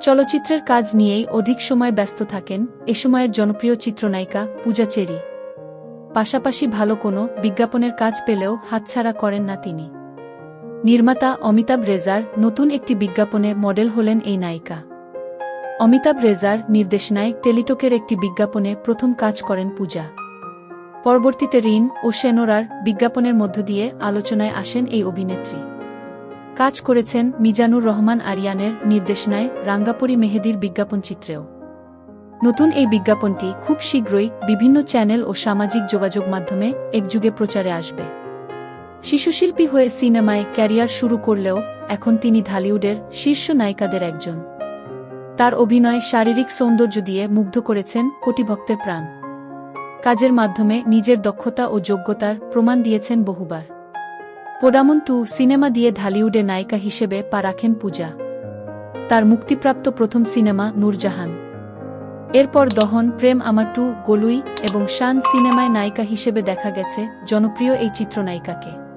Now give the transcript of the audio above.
চলচ্চিত্রের কাজ নিয়েই অধিক সময় ব্যস্ত থাকেন এ সময়ের জনপ্রিয় চিত্রনায়িকা পূজা চেরি। পাশাপাশি ভালো কোনো বিজ্ঞাপনের কাজ পেলেও হাতছাড়া করেন না তিনি। নির্মাতা অমিতাভ রেজার নতুন একটি বিজ্ঞাপনে মডেল হলেন এই নায়িকা। অমিতাভ রেজার নির্দেশনায় টেলিটকের একটি বিজ্ঞাপনে প্রথম কাজ করেন পূজা। পরবর্তীতে ঋণ ও সেনোরার বিজ্ঞাপনের মধ্য দিয়ে আলোচনায় আসেন এই অভিনেত্রী। কাজ করেছেন মিজানুর রহমান আরিয়ানের নির্দেশনায় রাঙ্গাপুরি মেহেদির বিজ্ঞাপন চিত্রেও। নতুন এই বিজ্ঞাপনটি খুব শীঘ্রই বিভিন্ন চ্যানেল ও সামাজিক যোগাযোগ মাধ্যমে একযুগে প্রচারে আসবে। শিশুশিল্পী হয়ে সিনেমায় ক্যারিয়ার শুরু করলেও এখন তিনি ঢালিউডের শীর্ষ নায়িকাদের একজন। তার অভিনয় শারীরিক সৌন্দর্য দিয়ে মুগ্ধ করেছেন কোটি ভক্তের প্রাণ। কাজের মাধ্যমে নিজের দক্ষতা ও যোগ্যতার প্রমাণ দিয়েছেন বহুবার। পোডামন টু সিনেমা দিয়ে ঢালিউডে নায়িকা হিসেবে পা রাখেন পূজা। তার মুক্তিপ্রাপ্ত প্রথম সিনেমা নূরজাহান। এরপর দহন, প্রেম আমার টু, গলুই এবং শান সিনেমায় নায়িকা হিসেবে দেখা গেছে জনপ্রিয় এই চিত্রনায়িকাকে।